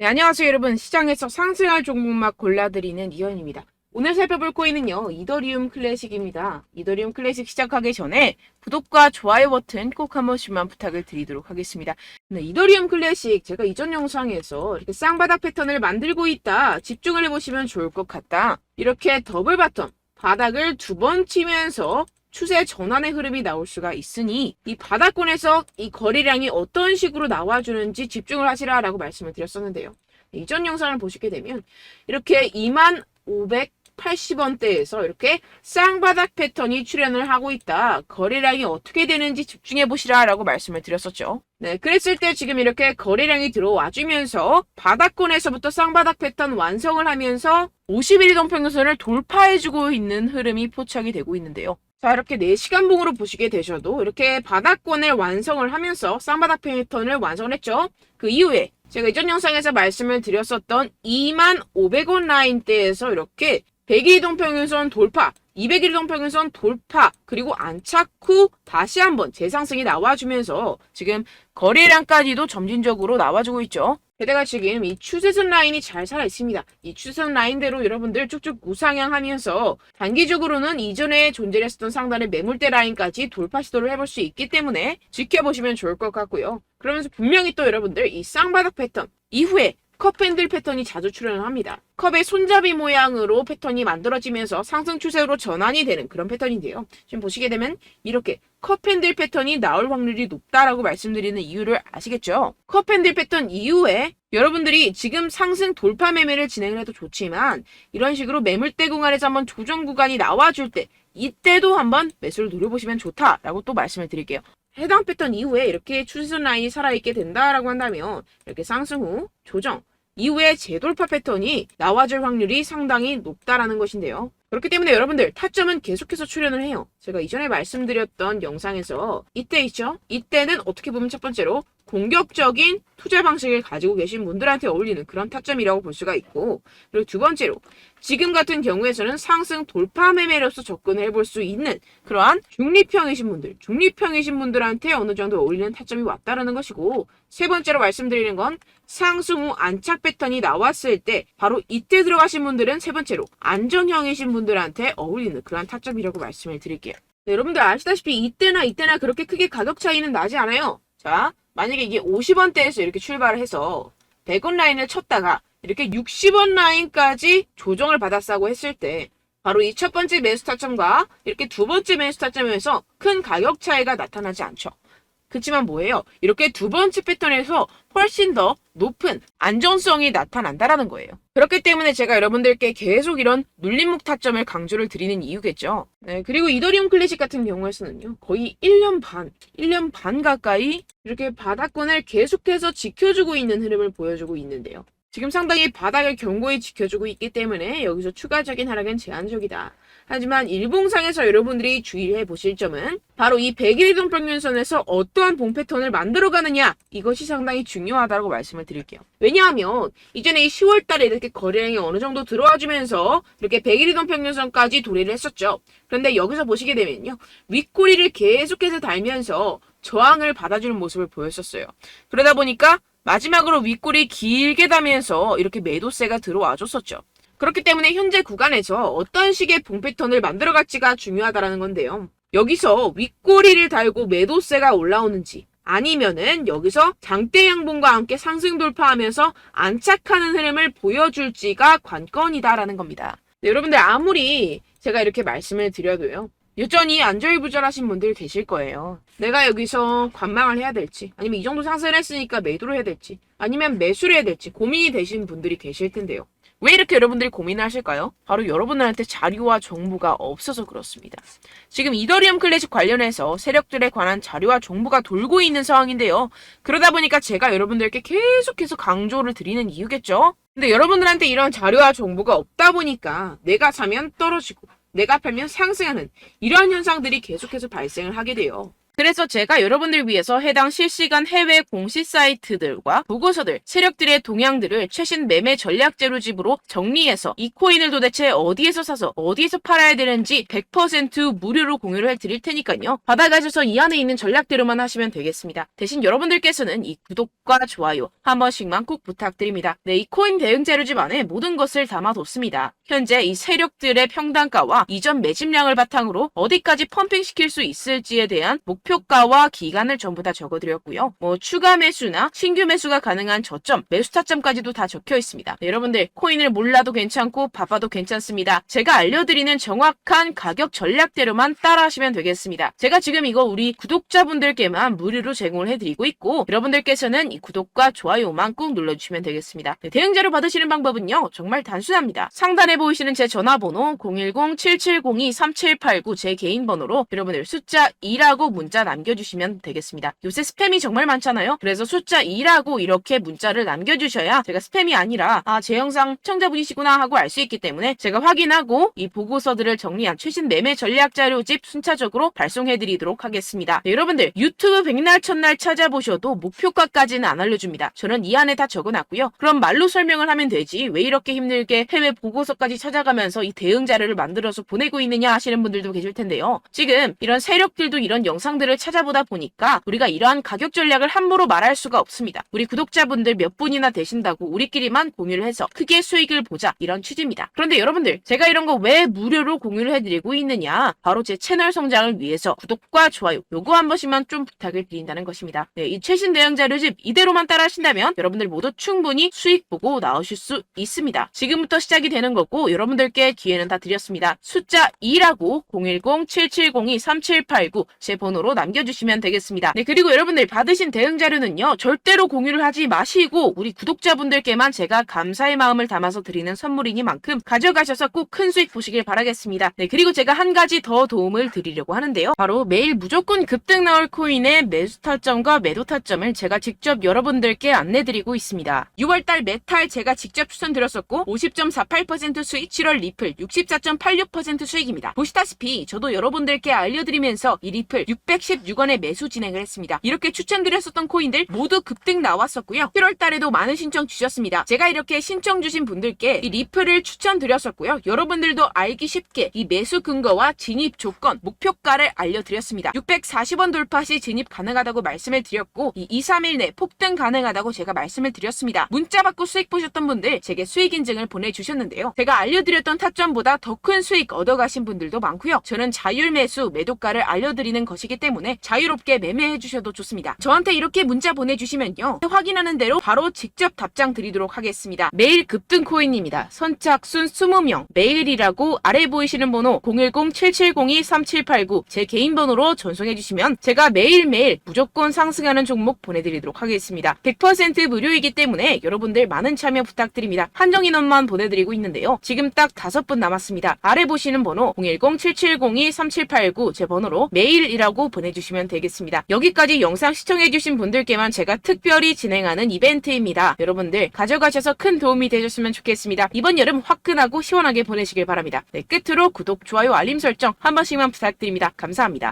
네, 안녕하세요 여러분 시장에서 상승할 종목만 골라드리는 이현입니다. 오늘 살펴볼 코인은요 이더리움 클래식입니다. 이더리움 클래식 시작하기 전에 구독과 좋아요 버튼 꼭 한 번씩만 부탁을 드리도록 하겠습니다. 네, 이더리움 클래식 제가 이전 영상에서 이렇게 쌍바닥 패턴을 만들고 있다 집중을 해보시면 좋을 것 같다. 이렇게 더블 바텀 바닥을 두 번 치면서 추세 전환의 흐름이 나올 수가 있으니 이 바닥권에서 이 거래량이 어떤 식으로 나와주는지 집중을 하시라 라고 말씀을 드렸었는데요. 이전 영상을 보시게 되면 이렇게 2만 580원대에서 이렇게 쌍바닥 패턴이 출현을 하고 있다. 거래량이 어떻게 되는지 집중해 보시라 라고 말씀을 드렸었죠. 네, 그랬을 때 지금 이렇게 거래량이 들어와 주면서 바닥권에서부터 쌍바닥 패턴 완성을 하면서 51일 동평균선을 돌파해주고 있는 흐름이 포착이 되고 있는데요. 자, 이렇게 4시간 봉으로 보시게 되셔도 이렇게 바닥권을 완성을 하면서 쌍바닥 패턴을 완성을 했죠. 그 이후에 제가 이전 영상에서 말씀을 드렸었던 2만 500원 라인대에서 이렇게 100일 동평균선 돌파, 200일 동평균선 돌파, 그리고 안착 후 다시 한번 재상승이 나와주면서 지금 거래량까지도 점진적으로 나와주고 있죠. 게다가 지금 이 추세선 라인이 잘 살아 있습니다. 이 추세선 라인대로 여러분들 쭉쭉 우상향하면서 단기적으로는 이전에 존재했었던 상단의 매물대 라인까지 돌파 시도를 해볼 수 있기 때문에 지켜보시면 좋을 것 같고요. 그러면서 분명히 또 여러분들 이 쌍바닥 패턴 이후에 컵 핸들 패턴이 자주 출현을 합니다. 컵의 손잡이 모양으로 패턴이 만들어지면서 상승 추세로 전환이 되는 그런 패턴인데요. 지금 보시게 되면 이렇게 컵 핸들 패턴이 나올 확률이 높다라고 말씀드리는 이유를 아시겠죠? 컵 핸들 패턴 이후에 여러분들이 지금 상승 돌파 매매를 진행을 해도 좋지만 이런 식으로 매물대 구간에서 한번 조정 구간이 나와줄 때 이때도 한번 매수를 노려보시면 좋다라고 또 말씀을 드릴게요. 해당 패턴 이후에 이렇게 추세선 라인이 살아있게 된다라고 한다면 이렇게 상승 후 조정 이후에 재돌파 패턴이 나와줄 확률이 상당히 높다라는 것인데요. 그렇기 때문에 여러분들 타점은 계속해서 출현을 해요. 제가 이전에 말씀드렸던 영상에서 이때 있죠? 이때는 어떻게 보면 첫 번째로 공격적인 투자 방식을 가지고 계신 분들한테 어울리는 그런 타점이라고 볼 수가 있고 그리고 두 번째로 지금 같은 경우에서는 상승 돌파 매매로서 접근을 해볼 수 있는 그러한 중립형이신 분들, 중립형이신 분들한테 어느 정도 어울리는 타점이 왔다라는 것이고 세 번째로 말씀드리는 건 상승 후 안착 패턴이 나왔을 때 바로 이때 들어가신 분들은 세 번째로 안정형이신 분들한테 어울리는 그러한 타점이라고 말씀을 드릴게요. 네, 여러분들 아시다시피 이때나 이때나 그렇게 크게 가격 차이는 나지 않아요. 자, 만약에 이게 50원대에서 이렇게 출발을 해서 100원 라인을 쳤다가 이렇게 60원 라인까지 조정을 받았다고 했을 때 바로 이 첫 번째 매수 타점과 이렇게 두 번째 매수 타점에서 큰 가격 차이가 나타나지 않죠. 그렇지만 뭐예요? 이렇게 두 번째 패턴에서 훨씬 더 높은 안정성이 나타난다라는 거예요. 그렇기 때문에 제가 여러분들께 계속 이런 눌림목 타점을 강조를 드리는 이유겠죠. 네, 그리고 이더리움 클래식 같은 경우에서는요, 거의 1년 반, 1년 반 가까이 이렇게 바닥권을 계속해서 지켜주고 있는 흐름을 보여주고 있는데요. 지금 상당히 바닥을 견고히 지켜주고 있기 때문에 여기서 추가적인 하락은 제한적이다. 하지만 일봉상에서 여러분들이 주의해 보실 점은 바로 이 100일 이동 평균선에서 어떠한 봉 패턴을 만들어가느냐 이것이 상당히 중요하다고 말씀을 드릴게요. 왜냐하면 이전에 이 10월 달에 이렇게 거래량이 어느 정도 들어와 주면서 이렇게 100일 이동 평균선까지 도래를 했었죠. 그런데 여기서 보시게 되면요. 윗꼬리를 계속해서 달면서 저항을 받아주는 모습을 보였었어요. 그러다 보니까 마지막으로 윗골이 길게 다면서 이렇게 매도세가 들어와 줬었죠. 그렇기 때문에 현재 구간에서 어떤 식의 봉 패턴을 만들어갈지가 중요하다라는 건데요. 여기서 윗꼬리를 달고 매도세가 올라오는지 아니면은 여기서 장대 양봉과 함께 상승 돌파하면서 안착하는 흐름을 보여줄지가 관건이다라는 겁니다. 네, 여러분들 아무리 제가 이렇게 말씀을 드려도요. 여전히 안절부절하신 분들 계실 거예요. 내가 여기서 관망을 해야 될지, 아니면 이 정도 상승을 했으니까 매도를 해야 될지, 아니면 매수를 해야 될지 고민이 되신 분들이 계실 텐데요. 왜 이렇게 여러분들이 고민을 하실까요? 바로 여러분들한테 자료와 정보가 없어서 그렇습니다. 지금 이더리움 클래식 관련해서 세력들에 관한 자료와 정보가 돌고 있는 상황인데요. 그러다 보니까 제가 여러분들께 계속해서 강조를 드리는 이유겠죠? 근데 여러분들한테 이런 자료와 정보가 없다 보니까 내가 사면 떨어지고 내가 팔면 상승하는 이러한 현상들이 계속해서 발생을 하게 돼요. 그래서 제가 여러분들 위해서 해당 실시간 해외 공시 사이트들과 보고서들, 세력들의 동향들을 최신 매매 전략 재료집으로 정리해서 이 코인을 도대체 어디에서 사서 어디에서 팔아야 되는지 100% 무료로 공유를 해드릴 테니까요. 받아가셔서 이 안에 있는 전략대로만 하시면 되겠습니다. 대신 여러분들께서는 이 구독과 좋아요 한 번씩만 꼭 부탁드립니다. 네, 이 코인 대응 재료집 안에 모든 것을 담아뒀습니다. 현재 이 세력들의 평단가와 이전 매집량을 바탕으로 어디까지 펌핑시킬 수 있을지에 대한 목표 가와 기간을 전부 다 적어드렸고요. 뭐 추가 매수나 신규 매수가 가능한 저점, 매수 타점까지도 다 적혀 있습니다. 네, 여러분들 코인을 몰라도 괜찮고 바빠도 괜찮습니다. 제가 알려드리는 정확한 가격 전략대로만 따라하시면 되겠습니다. 제가 지금 이거 우리 구독자분들께만 무료로 제공을 해드리고 있고 여러분들께서는 이 구독과 좋아요만 꾹 눌러주시면 되겠습니다. 네, 대응 자료 받으시는 방법은요 정말 단순합니다. 상단에 보이시는 제 전화번호 010-7702-3789 제 개인 번호로 여러분들 숫자 2라고 문자 남겨주시면 되겠습니다. 요새 스팸이 정말 많잖아요. 그래서 숫자 2라고 이렇게 문자를 남겨주셔야 제가 스팸이 아니라 아 제 영상 시청자분이시구나 하고 알 수 있기 때문에 제가 확인하고 이 보고서들을 정리한 최신 매매 전략 자료집 순차적으로 발송해드리도록 하겠습니다. 네, 여러분들 유튜브 백날 첫날 찾아보셔도 목표가까지는 안 알려줍니다. 저는 이 안에 다 적어놨고요. 그럼 말로 설명을 하면 되지 왜 이렇게 힘들게 해외 보고서까지 찾아가면서 이 대응 자료를 만들어서 보내고 있느냐 하시는 분들도 계실 텐데요. 지금 이런 세력들도 이런 영상들을 찾아보다 보니까 우리가 이러한 가격 전략을 함부로 말할 수가 없습니다. 우리 구독자분들 몇 분이나 되신다고 우리끼리만 공유를 해서 크게 수익을 보자 이런 취지입니다. 그런데 여러분들 제가 이런 거 왜 무료로 공유를 해드리고 있느냐 바로 제 채널 성장을 위해서 구독과 좋아요 요거 한 번씩만 좀 부탁을 드린다는 것입니다. 네, 이 최신 대응 자료집 이대로만 따라 하신다면 여러분들 모두 충분히 수익 보고 나오실 수 있습니다. 지금부터 시작이 되는 거고 여러분들께 기회는 다 드렸습니다. 숫자 2라고 010-7702-3789 제 번호로 남겨주시면 되겠습니다. 네, 그리고 여러분들 받으신 대응 자료는요 절대로 공유를 하지 마시고 우리 구독자분들께만 제가 감사의 마음을 담아서 드리는 선물이니만큼 가져가셔서 꼭 큰 수익 보시길 바라겠습니다. 네, 그리고 제가 한 가지 더 도움을 드리려고 하는데요. 바로 매일 무조건 급등 나올 코인의 매수 타점과 매도 타점을 제가 직접 여러분들께 안내드리고 있습니다. 6월달 메탈 제가 직접 추천드렸었고 50.48% 수익, 7월 리플 64.86% 수익입니다. 보시다시피 저도 여러분들께 알려드리면서 이 리플 616원에 매수 진행을 했습니다. 이렇게 추천드렸었던 코인들 모두 급등 나왔었고요. 7월 달에도 많은 신청 주셨습니다. 제가 이렇게 신청 주신 분들께 이 리플을 추천드렸었고요. 여러분들도 알기 쉽게 이 매수 근거와 진입 조건, 목표가를 알려드렸습니다. 640원 돌파 시 진입 가능하다고 말씀을 드렸고 이 2, 3일 내 폭등 가능하다고 제가 말씀을 드렸습니다. 문자 받고 수익 보셨던 분들 제게 수익 인증을 보내주셨는데요. 제가 알려드렸던 타점보다 더 큰 수익 얻어가신 분들도 많고요. 저는 자율 매수, 매도가를 알려드리는 것이기 때문에 자유롭게 매매해 주셔도 좋습니다. 저한테 이렇게 문자 보내주시면요. 확인하는 대로 바로 직접 답장 드리도록 하겠습니다. 매일 급등 코인입니다. 선착순 20명, 매일이라고 아래 보이시는 번호 010-7702-3789 제 개인 번호로 전송해 주시면 제가 매일매일 무조건 상승하는 종목 보내드리도록 하겠습니다. 100% 무료이기 때문에 여러분들 많은 참여 부탁드립니다. 한정 인원만 보내드리고 있는데요. 지금 딱 다섯 분 남았습니다. 아래 보시는 번호 010-7702-3789 제 번호로 메일이라고 보내주시면 되겠습니다. 여기까지 영상 시청해주신 분들께만 제가 특별히 진행하는 이벤트입니다. 여러분들 가져가셔서 큰 도움이 되셨으면 좋겠습니다. 이번 여름 화끈하고 시원하게 보내시길 바랍니다. 네, 끝으로 구독, 좋아요, 알림 설정 한 번씩만 부탁드립니다. 감사합니다.